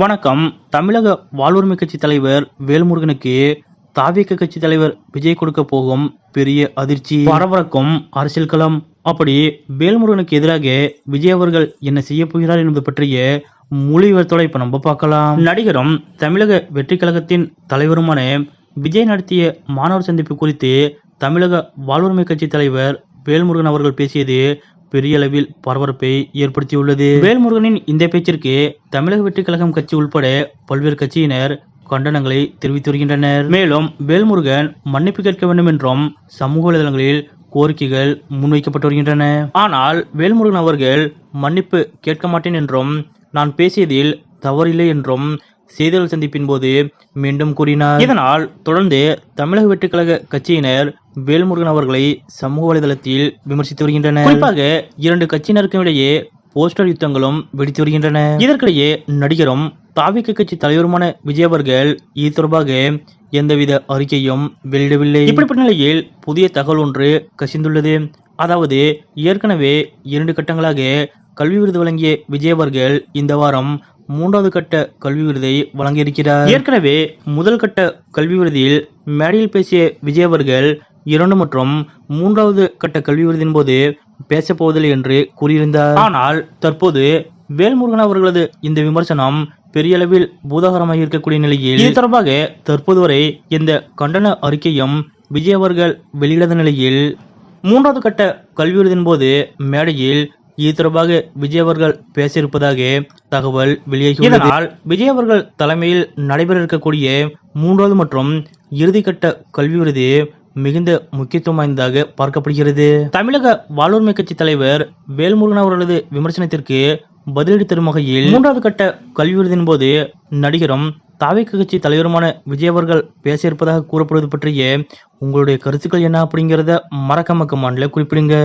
வணக்கம். தமிழக வாழ்வுரிமை கட்சி தலைவர் வேல்முருகனுக்கு தாவிக கட்சி தலைவர் விஜய் கொடுக்க போகும் பெரிய அதிர்ச்சி. பரபரக்கும் அரசியல் களம். அப்படி வேல்முருகனுக்கு எதிராக விஜய் அவர்கள் என்ன செய்ய போகிறார் என்பது பற்றிய மொழிவர்த்தோட இப்ப நம்ம பார்க்கலாம். நடிகரும் தமிழக வெற்றி கழகத்தின் தலைவருமான விஜய் நடத்திய மாணவர் சந்திப்பு குறித்து தமிழக வாழ்வுரிமை கட்சி தலைவர் வேல்முருகன் அவர்கள் பேசியது பெரிய அளவில் பரபரப்பை ஏற்படுத்தியுள்ளது. வேல்முருகனின் இந்த பேச்சிற்கு தமிழக வெற்றி கழகம் கட்சி உள்பட பல்வேறு கட்சியினர் கண்டனங்களை தெரிவித்து வருகின்றனர் மேலும் வேல்முருகன் மன்னிப்பு கேட்க வேண்டும் என்றும் சமூக வலைதளங்களில் கோரிக்கைகள் முன்வைக்கப்பட்டு வருகின்றன. ஆனால் வேல்முருகன் அவர்கள் மன்னிப்பு கேட்க மாட்டேன் என்றும் நான் பேசியதில் தவறில்லை என்றும் செய்தியாளர் சந்திப்பின் போது மீண்டும் கூறினார். இதனால் தொடர்ந்து தமிழக வெற்றி கழக கட்சியினர் வேல்முருகன் அவர்களை சமூக வலைதளத்தில் விமர்சித்து வருகின்றனர். குறிப்பாக இரண்டு கட்சியினருக்கும் இடையே போஸ்டர் யுத்தங்களும் வெடித்து வருகின்றன. இதற்கிடையே நடிகரும் தாவிக கட்சி தலைவருமான விஜய் அவர்கள் இது தொடர்பாக எந்தவித அறிக்கையும் வெளியிடவில்லை. இப்படிப்பட்ட நிலையில் புதிய தகவல் ஒன்று கசிந்துள்ளது. அதாவது ஏற்கனவே இரண்டு கட்டங்களாக கல்வி விருது வழங்கிய விஜய் அவர்கள் இந்த வாரம் மூன்றாவது கட்ட கல்வி விருதை வழங்கியிருக்கிறார். ஏற்கனவே முதல் கட்ட கல்வி விருதியில் மேடையில் பேசிய விஜய் அவர்கள் இரண்டு மற்றும் மூன்றாவது கட்ட கல்வி விருதின் போது பேசப் போவதில்லை என்று கூறியிருந்தார். ஆனால் தற்போது வேல்முருகன் அவர்களது இந்த விமர்சனம் பெரிய அளவில் பூதாகரமாக இருக்கக்கூடிய நிலையில் இது தொடர்பாக தற்போது வரை எந்த கண்டன அறிக்கையும் விஜய் அவர்கள் வெளியிடாத நிலையில் மூன்றாவது கட்ட கல்வி விருதின் போது மேடையில் இது தொடர்பாக விஜய் அவர்கள் பேச இருப்பதாக தகவல் வெளியாகி இதனால் விஜய் அவர்கள் தலைமையில் நடைபெற இருக்கக்கூடிய மூன்றாவது மற்றும் இறுதிக்கட்ட கல்வி விருது மிகுந்த முக்கியத்துவம் வாய்ந்ததாக பார்க்கப்படுகிறது. தமிழக வாழ்வுரிமை கட்சி தலைவர் வேல்முருகன் அவர்களது விமர்சனத்திற்கு பதிலடி தரும் வகையில் மூன்றாவது கட்ட கல்வி விருதின் போது நடிகரும் தாவேக்க கட்சி தலைவருமான விஜய் அவர்கள் பேச இருப்பதாக கூறப்படுவது பற்றிய உங்களுடைய கருத்துக்கள் என்ன அப்படிங்கிறத மறக்காம கமாண்ட்ல குறிப்பிடுங்க.